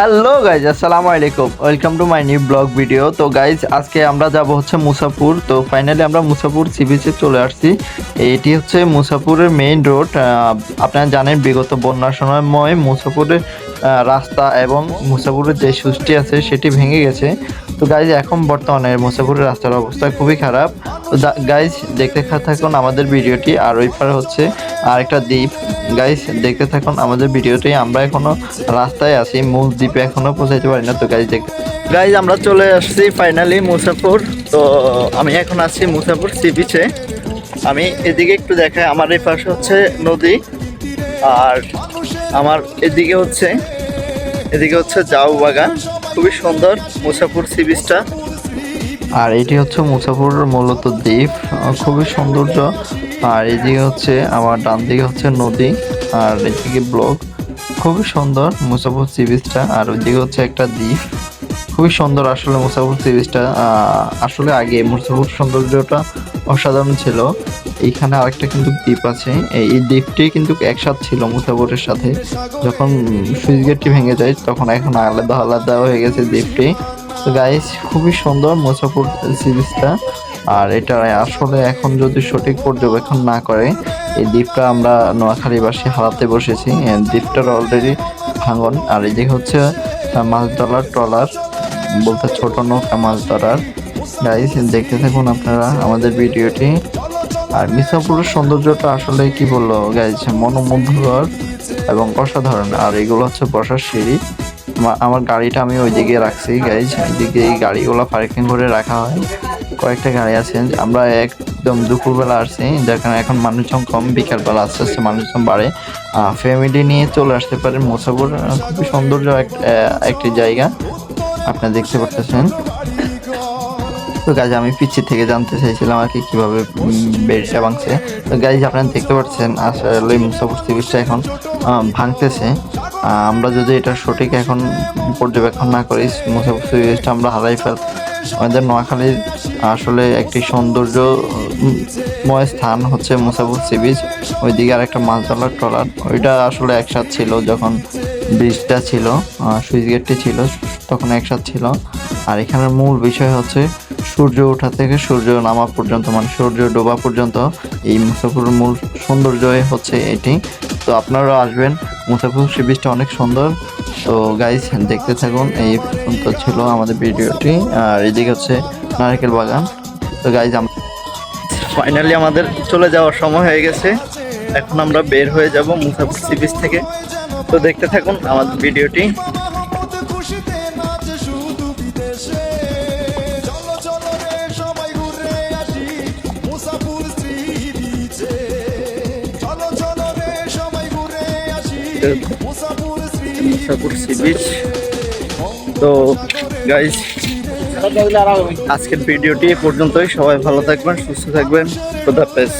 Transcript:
Hello guys আসসালামু আলাইকুম। Welcome to my new blog video তো গাইজ আজকে আমরা যাব হচ্ছে মুসাপুর তো ফাইনালি আমরা মুসাপুর সি বিচে চলে আসছি। এটি হচ্ছে মুসাপুরের মেইন রোড আপনারা জানেন, বিগত বন্যার সময়ময় মুসাপুরের রাস্তা এবং মুসাপুরের যে সুষ্টি আছে, সেটি ভেঙে গেছে। তো গাইজ এখন বর্তমানে মুসাপুরের রাস্তার অবস্থা খুবই খারাপ। তো গাইজ দেখতে থাকুন আমাদের ভিডিওটি আর ওই পারে হচ্ছে আরেকটা দ্বীপ। গাইজ দেখতে থাকুন, আমাদের ভিডিওটি আমরা এখনও রাস্তায় আছি, মূল দ্বীপে এখনও পৌঁছাইতে পারি না, তো গাইজ দেখতে গাইজ আমরা চলে আসছি ফাইনালি মুসাফুর, তো আমি এখন আছি মুসাফুর সি বিচে আমি এদিকে একটু দেখাই, আমার এই পাশে হচ্ছে নদী, আর আমার এদিকে হচ্ছে এদিকে হচ্ছে জাউ বাগান, খুবই সুন্দর মুসাফুর সি বিচটা আর এটি হচ্ছে মুসাফুর মূলত দ্বীপ খুবই সৌন্দর্য আর এদিকে হচ্ছে আমার ডান দিকে হচ্ছে নদী, আর এদিকে ব্লক। খুবই সুন্দর মুসাফুর সি বিচটা আর ওইদিকে হচ্ছে একটা দ্বীপ। খুবই সুন্দর আসলে মুসাফুর সি বিচটা আসলে আগে মুসাফুর সৌন্দর্যটা অসাধারণ ছিল। এইখানে আরেকটা কিন্তু দ্বীপ আছে। এই দ্বীপটি কিন্তু একসাথ ছিল মুসাফুরের সাথে। যখন সুইচ গেটটি ভেঙে যায়, তখন এখন আলাদা আলাদা হয়ে গেছে দ্বীপটি। গাইস খুবই সুন্দর মুসাফুর সি বিচটা আর এটা আসলে এখন যদি সঠিক পর্যবেক্ষণ না করে, এই দ্বীপটা আমরা নোয়াখালীবাসী হারাতে বসেছি। দ্বীপটার অলরেডি ভাঙন। আর এই যে হচ্ছে মাছ ধরার ট্রলার, বলতে ছোট নৌকা মাছ ধরার। গাইস দেখতে থাকুন আপনারা আমাদের ভিডিওটি। আর মিসাপুরের সৌন্দর্যটা আসলে কি বলল? গাইস মনোমুগ্ধকর এবং অসাধারণ। আর এগুলো হচ্ছে বসার সিঁড়ি। আমার গাড়িটা আমি ওইদিকে রাখছি গাইজ ওইদিকে এই গাড়িগুলো পার্কিং করে রাখা হয়। কয়েকটা গাড়ি আছে। আমরা একদম দুপুরবেলা আসছি। যার কারণে এখন মানুষজন কম, বিকালবেলা আস্তে আস্তে মানুষজন বাড়ে। ফ্যামিলি নিয়ে চলে আসতে পারেন মোসাপুর খুবই সৌন্দর্য এক- একটি জায়গা। আপনারা দেখতে পারতেছেন। তো গাইজ আমি পিছিয়ে থেকে জানতে চাইছিলাম আর কি কীভাবে বেড়িটা ভাঙছে। তো গাইজ আপনারা দেখতে পাচ্ছেন আসলে মুসাফুর সিরিজটা এখন ভাঙতেছে। আমরা যদি এটা সঠিক এখন পর্যবেক্ষণ না করি মুসাফুর সিরিজটা আমরা হারাই ফেল আমাদের নোয়াখালীর আসলে একটি সৌন্দর্যময় স্থান হচ্ছে মুসাফুর সি বিচ ওইদিকে আর একটা মাছ ধরার ট্রলার। ওইটা আসলে একসাথ ছিল যখন ব্রিজটা ছিল সুইচ গেটটি ছিল, তখন একসাথ ছিল। আর এখানের মূল বিষয় হচ্ছে সূর্য ওঠা থেকে সূর্য নামা পর্যন্ত মানে সূর্য ডোবা পর্যন্ত, এই মুসাফুরের মূল সৌন্দর্যই হচ্ছে এটি। তো আপনারাও আসবেন মুসাফুর সি বিচটা অনেক সুন্দর। তো গাইজ দেখতে থাকুন। এই পর্যন্ত ছিল আমাদের ভিডিওটি। আর এদিকে হচ্ছে নারকেল বাগান। তো গাইজ ফাইনালি আমাদের চলে যাওয়ার সময় হয়ে গেছে। এখন আমরা বের হয়ে যাব মুসাফুল সি বিচ থেকে। তো দেখতে থাকুন আমাদের ভিডিওটি। শ্রী মুসাফুর সি বিচ তো গাইজ আজকের ভিডিওটি এ পর্যন্তই। সবাই ভালো থাকবেন, সুস্থ থাকবেন। খুদাফেজ